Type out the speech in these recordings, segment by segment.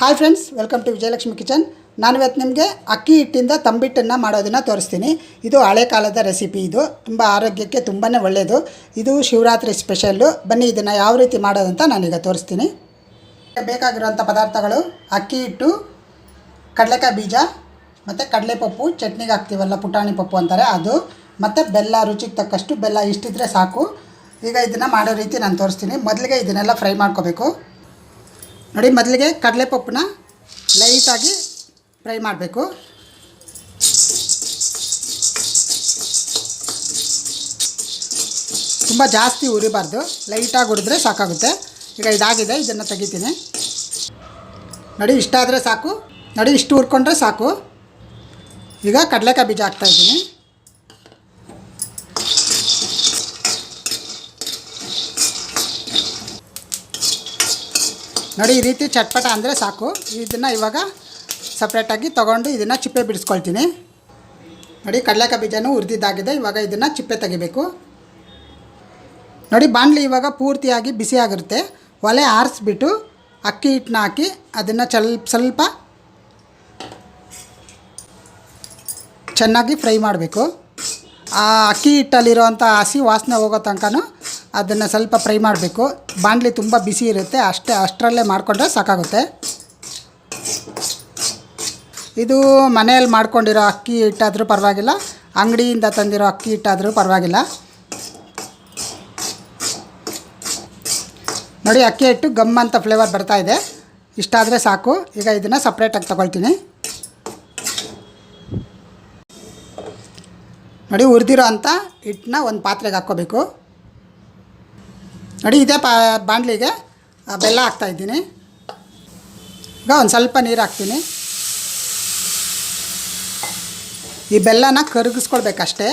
Hi friends welcome to Vijayalakshmi kitchen ನಾನು ಇವತ್ತು ನಿಮಗೆ ಅಕ್ಕಿ ಹಿಟ್ಟಿಂದ ತಂಬಿಟ್ಟನ್ನು ಮಾಡೋದನ್ನು ತೋರಿಸ್ತೀನಿ. ಇದು ಹಳೆ ಕಾಲದ ರೆಸಿಪಿ ಇದು. ತುಂಬ ಆರೋಗ್ಯಕ್ಕೆ ತುಂಬಾ ಒಳ್ಳೆಯದು ಇದು ಶಿವರಾತ್ರಿ ಸ್ಪೆಷಲ್ಲು ಬನ್ನಿ ಇದನ್ನು ಯಾವ ರೀತಿ ಮಾಡೋದಂತ ನಾನೀಗ ತೋರಿಸ್ತೀನಿ. ಬೇಕಾಗಿರುವಂಥ ಪದಾರ್ಥಗಳು, ಅಕ್ಕಿ ಹಿಟ್ಟು, ಕಡಲೆಕಾಯಿ ಬೀಜ, ಮತ್ತು ಕಡಲೆಪಪ್ಪು, ಚಟ್ನಿಗೆ ಹಾಕ್ತೀವಲ್ಲ ಪುಟಾಣಿ ಪಪ್ಪು ಅಂತಾರೆ ಅದು, ಮತ್ತು ಬೆಲ್ಲ, ರುಚಿಗೆ ತಕ್ಕಷ್ಟು ಬೆಲ್ಲ ಇಷ್ಟಿದ್ರೆ ಸಾಕು. ಈಗ ಇದನ್ನು ಮಾಡೋ ರೀತಿ ನಾನು ತೋರಿಸ್ತೀನಿ. ಮೊದಲಿಗೆ ಇದನ್ನೆಲ್ಲ ಫ್ರೈ ಮಾಡ್ಕೋಬೇಕು. ನೋಡಿ, ಮೊದಲಿಗೆ ಕಡಲೆಪಪ್ಪನ್ನ ಲೈಟಾಗಿ ಫ್ರೈ ಮಾಡಬೇಕು. ತುಂಬ ಜಾಸ್ತಿ ಉರಿಬಾರ್ದು. ಲೈಟಾಗಿ ಹುರಿದ್ರೆ ಸಾಕಾಗುತ್ತೆ. ಈಗ ಇದಾಗಿದೆ, ಇದನ್ನು ತೆಗಿತೀನಿ. ನಡಿ, ಇಷ್ಟ ಆದರೆ ಸಾಕು. ನಡಿ, ಇಷ್ಟು ಹುರ್ಕೊಂಡ್ರೆ ಸಾಕು. ಈಗ ಕಡಲೆಕಾಯಿ ಬೀಜ ಹಾಕ್ತಾಯಿದ್ದೀನಿ ನೋಡಿ, ಈ ರೀತಿ ಚಟ್ಪಟ ಅಂದರೆ ಸಾಕು. ಇದನ್ನು ಇವಾಗ ಸಪ್ರೇಟಾಗಿ ತೊಗೊಂಡು ಇದನ್ನು ಚಿಪ್ಪೆ ಬಿಡಿಸ್ಕೊಳ್ತೀನಿ. ನೋಡಿ, ಕಡಲೆಕಾಯಿ ಬೀಜನೂ ಹುರಿದಿದ್ದಾಗಿದೆ. ಇವಾಗ ಇದನ್ನು ಚಿಪ್ಪೆ ತೆಗಿಬೇಕು. ನೋಡಿ, ಬಾಣಲಿ ಇವಾಗ ಪೂರ್ತಿಯಾಗಿ ಬಿಸಿಯಾಗಿರುತ್ತೆ ಒಲೆ ಆರಿಸ್ಬಿಟ್ಟು ಅಕ್ಕಿ ಹಿಟ್ಟನ್ನ ಹಾಕಿ ಅದನ್ನು ಸ್ವಲ್ಪ ಸ್ವಲ್ಪ ಚೆನ್ನಾಗಿ ಫ್ರೈ ಮಾಡಬೇಕು. ಆ ಅಕ್ಕಿ ಹಿಟ್ಟಲ್ಲಿರೋವಂಥ ಹಸಿ ವಾಸನೆ ಹೋಗೋ ತನಕನೂ ಅದನ್ನು ಸ್ವಲ್ಪ ಫ್ರೈ ಮಾಡಬೇಕು. ಬಾಣಲಿ ತುಂಬ ಬಿಸಿ ಇರುತ್ತೆ. ಅಷ್ಟೇ, ಅಷ್ಟರಲ್ಲೇ ಮಾಡಿಕೊಂಡ್ರೆ ಸಾಕಾಗುತ್ತೆ. ಇದು ಮನೆಯಲ್ಲಿ ಮಾಡ್ಕೊಂಡಿರೋ ಅಕ್ಕಿ ಹಿಟ್ಟಾದರೂ ಪರವಾಗಿಲ್ಲ. ಅಂಗಡಿಯಿಂದ ತಂದಿರೋ ಅಕ್ಕಿ ಹಿಟ್ಟಾದರೂ ಪರವಾಗಿಲ್ಲ. ನೋಡಿ, ಅಕ್ಕಿ ಹಿಟ್ಟು ಗಮ್ ಅಂತ ಫ್ಲೇವರ್ ಬರ್ತಾ ಇದೆ. ಇಷ್ಟಾದರೆ ಸಾಕು. ಈಗ ಇದನ್ನು ಸಪ್ರೇಟಾಗಿ ತೊಗೊಳ್ತೀನಿ. ನೋಡಿ, ಹುರಿದಿರೋ ಅಂಥ ಹಿಟ್ಟನ್ನ ಒಂದು ಪಾತ್ರೆಗೆ ಹಾಕ್ಕೋಬೇಕು. ನೋಡಿ, ಇದೇ ಪಾ, ಬಾಣಲಿಗೆ. ಬೆಲ್ಲ ಹಾಕ್ತಾಯಿದ್ದೀನಿ ಈಗ ಒಂದು ಸ್ವಲ್ಪ ನೀರು ಹಾಕ್ತೀನಿ. ಈ ಬೆಲ್ಲನ ಕರಗಿಸ್ಕೊಳ್ಬೇಕಷ್ಟೇ.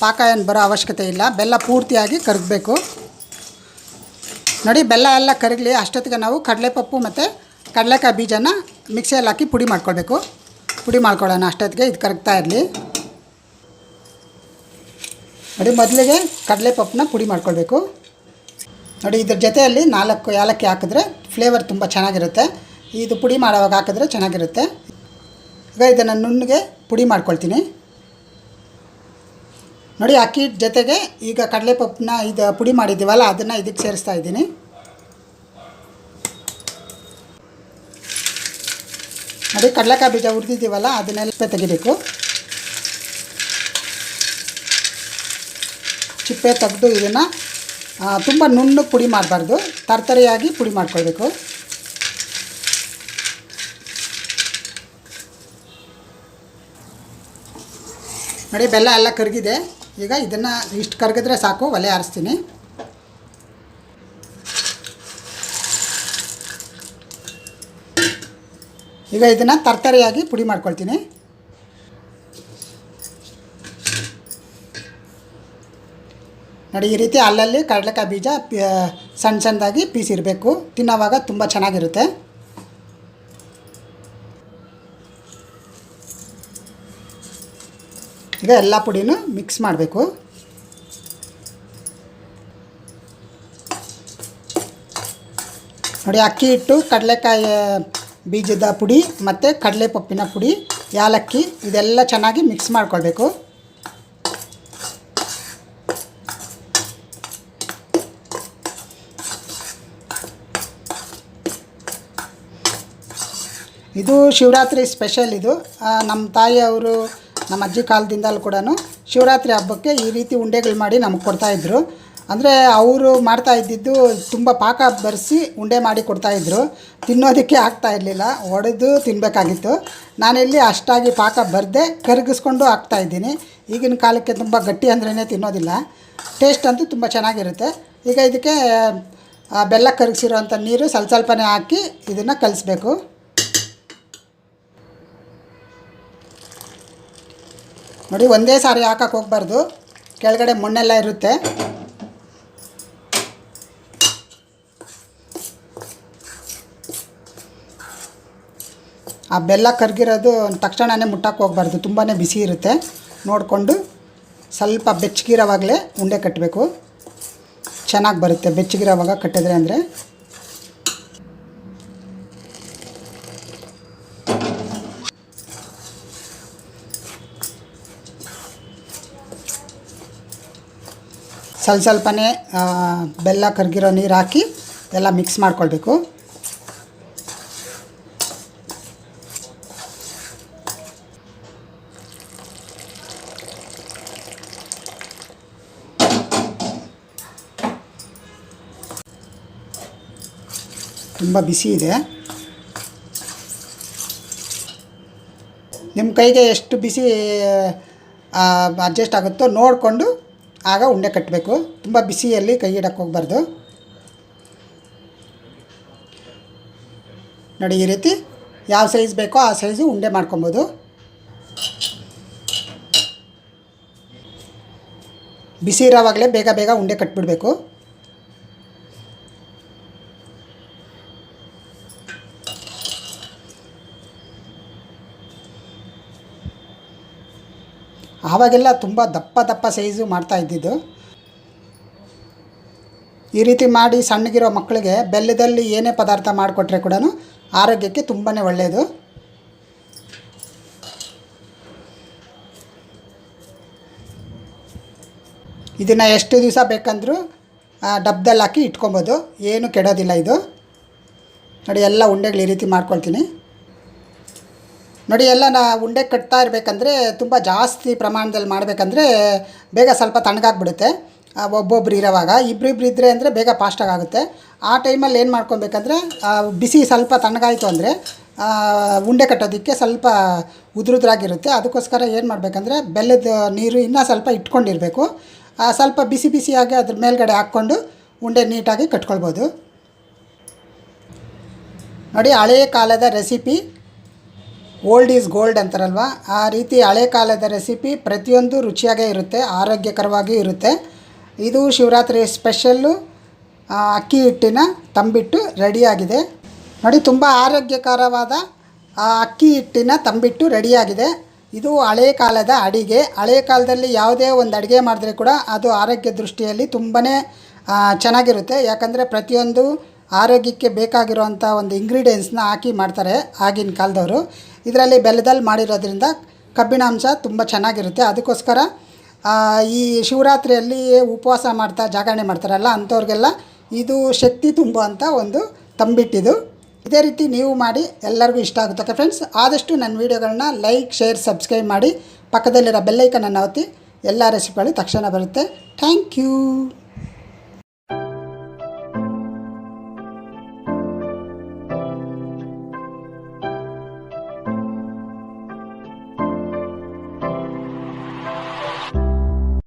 ಪಾಕ ಏನು ಬರೋ ಅವಶ್ಯಕತೆ ಇಲ್ಲ. ಬೆಲ್ಲ ಪೂರ್ತಿಯಾಗಿ ಕರಗಬೇಕು. ನೋಡಿ, ಬೆಲ್ಲ ಎಲ್ಲ ಕರಗಲಿ, ಅಷ್ಟೊತ್ತಿಗೆ ನಾವು ಕಡಲೆಪಪ್ಪು ಮತ್ತು ಕಡಲೆಕಾಯಿ ಬೀಜನ ಮಿಕ್ಸಿಯಲ್ಲಿ ಹಾಕಿ ಪುಡಿ ಮಾಡ್ಕೊಳ್ಬೇಕು. ಪುಡಿ ಮಾಡ್ಕೊಳ್ಳೋಣ ಅಷ್ಟೊತ್ತಿಗೆ, ಇದು ಕರಗ್ತಾ ಇರಲಿ. ನೋಡಿ, ಮೊದಲಿಗೆ ಕಡಲೆಪಪ್ಪನ್ನ ಪುಡಿ ಮಾಡ್ಕೊಳ್ಬೇಕು. ನೋಡಿ, ಇದ್ರ ಜೊತೆಯಲ್ಲಿ ನಾಲ್ಕು ಏಲಕ್ಕಿ ಹಾಕಿದ್ರೆ ಫ್ಲೇವರ್ ತುಂಬ ಚೆನ್ನಾಗಿರುತ್ತೆ. ಇದು ಪುಡಿ ಮಾಡೋವಾಗ ಹಾಕಿದ್ರೆ ಚೆನ್ನಾಗಿರುತ್ತೆ. ಈಗ ಇದನ್ನು ನುಣ್ಣಗೆ ಪುಡಿ ಮಾಡ್ಕೊಳ್ತೀನಿ. ನೋಡಿ, ಅಕ್ಕಿ ಜೊತೆಗೆ ಈಗ ಕಡಲೆಪಪ್ಪನ್ನ ಇದು ಪುಡಿ ಮಾಡಿದ್ದೀವಲ್ಲ, ಅದನ್ನು ಇದಕ್ಕೆ ಸೇರಿಸ್ತಾ ಇದ್ದೀನಿ. ನೋಡಿ, ಕಡಲೆಕಾಯಿ ಬೀಜ ಹುರಿದಿದ್ದೀವಲ್ಲ, ಅದನ್ನೆಲ್ಲ ತೆಗಿಬೇಕು. ಚಿಪ್ಪೆ ತೆಗೆದು ಇದನ್ನು ತುಂಬ ನುಣ್ಣು ಪುಡಿ ಮಾಡಬಾರ್ದು. ತರ್ತರಿಯಾಗಿ ಪುಡಿ ಮಾಡ್ಕೊಳ್ಬೇಕು. ನೋಡಿ, ಬೆಲ್ಲ ಎಲ್ಲ ಕರಗಿದೆ. ಈಗ ಇದನ್ನು ಇಷ್ಟು ಕರಗಿದ್ರೆ ಸಾಕು, ಒಲೆ ಆರಿಸ್ತೀನಿ. ಈಗ ಇದನ್ನು ತರ್ತರಿಯಾಗಿ ಪುಡಿ ಮಾಡ್ಕೊಳ್ತೀನಿ. ನೋಡಿ, ಈ ರೀತಿ ಅಲ್ಲಲ್ಲಿ ಕಡಲೆಕಾಯಿ ಬೀಜ ಸಣ್ಣ ಸಣ್ಣದಾಗಿ ಪೀಸ್ ಇರಬೇಕು ತಿನ್ನೋವಾಗ ತುಂಬ ಚೆನ್ನಾಗಿರುತ್ತೆ. ಈಗ ಎಲ್ಲ ಪುಡಿನೂ ಮಿಕ್ಸ್ ಮಾಡಬೇಕು. ನೋಡಿ, ಅಕ್ಕಿ ಹಿಟ್ಟು, ಕಡಲೆಕಾಯಿ ಬೀಜದ ಪುಡಿ ಮತ್ತು ಕಡಲೆಪಪ್ಪಿನ ಪುಡಿ, ಯಾಲಕ್ಕಿ, ಇದೆಲ್ಲ ಚೆನ್ನಾಗಿ ಮಿಕ್ಸ್ ಮಾಡ್ಕೊಳ್ಬೇಕು. ಇದು ಶಿವರಾತ್ರಿ ಸ್ಪೆಷಲ್ ಇದು. ನಮ್ಮ ನಮ್ಮ ತಾಯಿಯವರು ನಮ್ಮ ಅಜ್ಜಿ ಕಾಲದಿಂದಲೂ ಕೂಡ ಶಿವರಾತ್ರಿ ಹಬ್ಬಕ್ಕೆ ಈ ರೀತಿ ಉಂಡೆಗಳು ಮಾಡಿ ನಮಗೆ ಕೊಡ್ತಾಯಿದ್ರು ಅಂದರೆ ಅವರು ಮಾಡ್ತಾ ಇದ್ದಿದ್ದು ತುಂಬ ಪಾಕ ಬರೆಸಿ ಉಂಡೆ ಮಾಡಿ ಕೊಡ್ತಾಯಿದ್ರು ತಿನ್ನೋದಕ್ಕೆ ಆಗ್ತಾ ಇರಲಿಲ್ಲ, ಒಡೆದು ತಿನ್ನಬೇಕಾಗಿತ್ತು ನಾನಿಲ್ಲಿ ಅಷ್ಟಾಗಿ ಪಾಕ ಬರದೆ ಕರಗಿಸ್ಕೊಂಡು ಹಾಕ್ತಾಯಿದ್ದೀನಿ ಈಗಿನ ಕಾಲಕ್ಕೆ ತುಂಬ ಗಟ್ಟಿ ಅಂದ್ರೇ ತಿನ್ನೋದಿಲ್ಲ. ಟೇಸ್ಟ್ ಅಂತೂ ತುಂಬ ಚೆನ್ನಾಗಿರುತ್ತೆ. ಈಗ ಇದಕ್ಕೆ ಬೆಲ್ಲ ಕರಗಿಸಿರೋಂಥ ನೀರು ಸ್ವಲ್ಪ ಸ್ವಲ್ಪನೇ ಹಾಕಿ ಇದನ್ನು ಕಲಿಸ್ಬೇಕು. ನೋಡಿ, ಒಂದೇ ಸಾರಿ ಹಾಕಕ್ಕೆ ಹೋಗ್ಬಾರ್ದು. ಕೆಳಗಡೆ ಮಣ್ಣೆಲ್ಲ ಇರುತ್ತೆ. ಆ ಬೆಲ್ಲ ಕರಗಿರೋದು ತಕ್ಷಣವೇ ಮುಟ್ಟಕ್ಕೆ ಹೋಗ್ಬಾರ್ದು. ತುಂಬಾ ಬಿಸಿ ಇರುತ್ತೆ. ನೋಡಿಕೊಂಡು ಸ್ವಲ್ಪ ಬೆಚ್ಚಗಿರೋವಾಗಲೇ ಉಂಡೆ ಕಟ್ಟಬೇಕು ಚೆನ್ನಾಗಿ ಬರುತ್ತೆ ಬೆಚ್ಚಗಿರೋವಾಗ ಕಟ್ಟಿದ್ರೆ ಅಂದರೆ. ಸ್ವಲ್ಪ ಸ್ವಲ್ಪನೇ ಬೆಲ್ಲ ಕರಗಿರೋ ನೀರು ಹಾಕಿ ಎಲ್ಲ ಮಿಕ್ಸ್ ಮಾಡ್ಕೊಳ್ಬೇಕು. ತುಂಬ ಬಿಸಿ ಇದೆ. ನಿಮ್ಮ ಕೈಗೆ ಎಷ್ಟು ಬಿಸಿ ಅಡ್ಜಸ್ಟ್ ಆಗುತ್ತೋ ನೋಡಿಕೊಂಡು ಆಗ ಉಂಡೆ ಕಟ್ಟಬೇಕು ತುಂಬ ಬಿಸಿಯಲ್ಲಿ ಕೈ ಇಡಕ್ಕೆ ಹೋಗ್ಬಾರ್ದು. ನೋಡಿ ಈ ರೀತಿ ಯಾವ ಸೈಜ್ ಬೇಕೋ ಆ ಸೈಜು ಉಂಡೆ ಮಾಡ್ಕೊಬೋದು. ಬಿಸಿ ಇರೋವಾಗಲೇ ಬೇಗ ಬೇಗ ಉಂಡೆ ಕಟ್ಬಿಡಬೇಕು. ಆವಾಗೆಲ್ಲ ತುಂಬ ದಪ್ಪ ದಪ್ಪ ಸೈಜು ಮಾಡ್ತಾ ಇದ್ದಿದ್ದು. ಈ ರೀತಿ ಮಾಡಿ ಸಣ್ಣಗಿರೋ ಮಕ್ಕಳಿಗೆ ಬೆಲ್ಲದಲ್ಲಿ ಏನೇ ಪದಾರ್ಥ ಮಾಡಿಕೊಟ್ರೆ ಕೂಡ ಆರೋಗ್ಯಕ್ಕೆ ತುಂಬಾ ಒಳ್ಳೆಯದು ಇದನ್ನು ಎಷ್ಟು ದಿವಸ ಬೇಕಂದರೂ ಡಬ್ದಲ್ಲಿ ಹಾಕಿ ಇಟ್ಕೊಬೋದು. ಏನು ಕೆಡೋದಿಲ್ಲ ಇದು. ನೋಡಿ, ಎಲ್ಲ ಉಂಡೆಗಳು ಈ ರೀತಿ ಮಾಡ್ಕೊಳ್ತೀನಿ. ನೋಡಿ, ಎಲ್ಲ ನಾ ಉಂಡೆ ಕಟ್ತಾ ಇರಬೇಕಂದ್ರೆ ತುಂಬ ಜಾಸ್ತಿ ಪ್ರಮಾಣದಲ್ಲಿ ಮಾಡಬೇಕಂದ್ರೆ ಬೇಗ ಸ್ವಲ್ಪ ತಣ್ಣಗಾಗ್ಬಿಡುತ್ತೆ. ಒಬ್ಬೊಬ್ರು ಇರೋವಾಗ. ಇಬ್ಬರಿಬ್ರು ಇದ್ದರೆ ಅಂದರೆ ಬೇಗ ಫಾಸ್ಟಾಗಿ ಆಗುತ್ತೆ. ಆ ಟೈಮಲ್ಲಿ ಏನು ಮಾಡ್ಕೊಬೇಕಂದ್ರೆ ಬಿಸಿ ಸ್ವಲ್ಪ ತಣ್ಣಗಾಯಿತು ಅಂದರೆ ಉಂಡೆ ಕಟ್ಟೋದಕ್ಕೆ ಸ್ವಲ್ಪ ಉದುರುದ್ರಾಗಿರುತ್ತೆ. ಅದಕ್ಕೋಸ್ಕರ ಏನು ಮಾಡಬೇಕಂದ್ರೆ, ಬೆಲ್ಲದ ನೀರು ಇನ್ನೂ ಸ್ವಲ್ಪ ಇಟ್ಕೊಂಡಿರಬೇಕು. ಸ್ವಲ್ಪ ಬಿಸಿ ಬಿಸಿಯಾಗಿ ಅದ್ರ ಮೇಲ್ಗಡೆ ಹಾಕ್ಕೊಂಡು ಉಂಡೆ ನೀಟಾಗಿ ಕಟ್ಕೊಳ್ಬೋದು. ನೋಡಿ ಹಳೆಯ ಕಾಲದ ರೆಸಿಪಿ ಓಲ್ಡ್ ಈಸ್ ಗೋಲ್ಡ್ ಅಂತಾರಲ್ವ? ಆ ರೀತಿ ಹಳೆ ಕಾಲದ ರೆಸಿಪಿ ಪ್ರತಿಯೊಂದು ರುಚಿಯಾಗೇ ಇರುತ್ತೆ ಆರೋಗ್ಯಕರವಾಗಿ ಇರುತ್ತೆ. ಇದು ಶಿವರಾತ್ರಿ ಸ್ಪೆಷಲ್ಲು ಅಕ್ಕಿ ಹಿಟ್ಟಿನ ತಂಬಿಟ್ಟು ರೆಡಿಯಾಗಿದೆ ನೋಡಿ, ತುಂಬ ಆರೋಗ್ಯಕರವಾದ ಅಕ್ಕಿ ಹಿಟ್ಟಿನ ತಂಬಿಟ್ಟು ರೆಡಿಯಾಗಿದೆ ಇದು ಹಳೆ ಕಾಲದ ಅಡಿಗೆ. ಹಳೆ ಕಾಲದಲ್ಲಿ ಯಾವುದೇ ಒಂದು ಅಡುಗೆ ಮಾಡಿದ್ರೆ ಕೂಡ ಅದು ಆರೋಗ್ಯ ದೃಷ್ಟಿಯಲ್ಲಿ ತುಂಬಾ ಚೆನ್ನಾಗಿರುತ್ತೆ. ಯಾಕಂದರೆ ಪ್ರತಿಯೊಂದು ಆರೋಗ್ಯಕ್ಕೆ ಬೇಕಾಗಿರುವಂಥ ಒಂದು ಇಂಗ್ರೀಡಿಯೆಂಟ್ಸ್ನ ಹಾಕಿ ಮಾಡ್ತಾರೆ ಆಗಿನ ಕಾಲದವರು. ಇದರಲ್ಲಿ ಬೆಲ್ಲದಲ್ಲಿ ಮಾಡಿರೋದ್ರಿಂದ ಕಬ್ಬಿಣಾಂಶ ತುಂಬ ಚೆನ್ನಾಗಿರುತ್ತೆ. ಅದಕ್ಕೋಸ್ಕರ ಈ ಶಿವರಾತ್ರಿಯಲ್ಲಿ ಉಪವಾಸ ಮಾಡ್ತಾ ಜಾಗರಣೆ ಮಾಡ್ತಾರಲ್ಲ ಅಂಥವ್ರಿಗೆಲ್ಲ ಇದು ಶಕ್ತಿ ತುಂಬುವಂಥ ಒಂದು ತಂಬಿಟ್ಟಿದು. ಇದೇ ರೀತಿ ನೀವು ಮಾಡಿ ಎಲ್ಲರಿಗೂ ಇಷ್ಟ ಆಗುತ್ತೆ. ಫ್ರೆಂಡ್ಸ್, ಆದಷ್ಟು ನನ್ನ ವೀಡಿಯೋಗಳನ್ನ ಲೈಕ್, ಶೇರ್, ಸಬ್ಸ್ಕ್ರೈಬ್ ಮಾಡಿ ಪಕ್ಕದಲ್ಲಿರೋ ಬೆಲ್ಲೈಕನನ್ನು ಒತ್ತಿ, ಎಲ್ಲ ರೆಸಿಪಿಗಳು ತಕ್ಷಣ ಬರುತ್ತೆ. Thank you.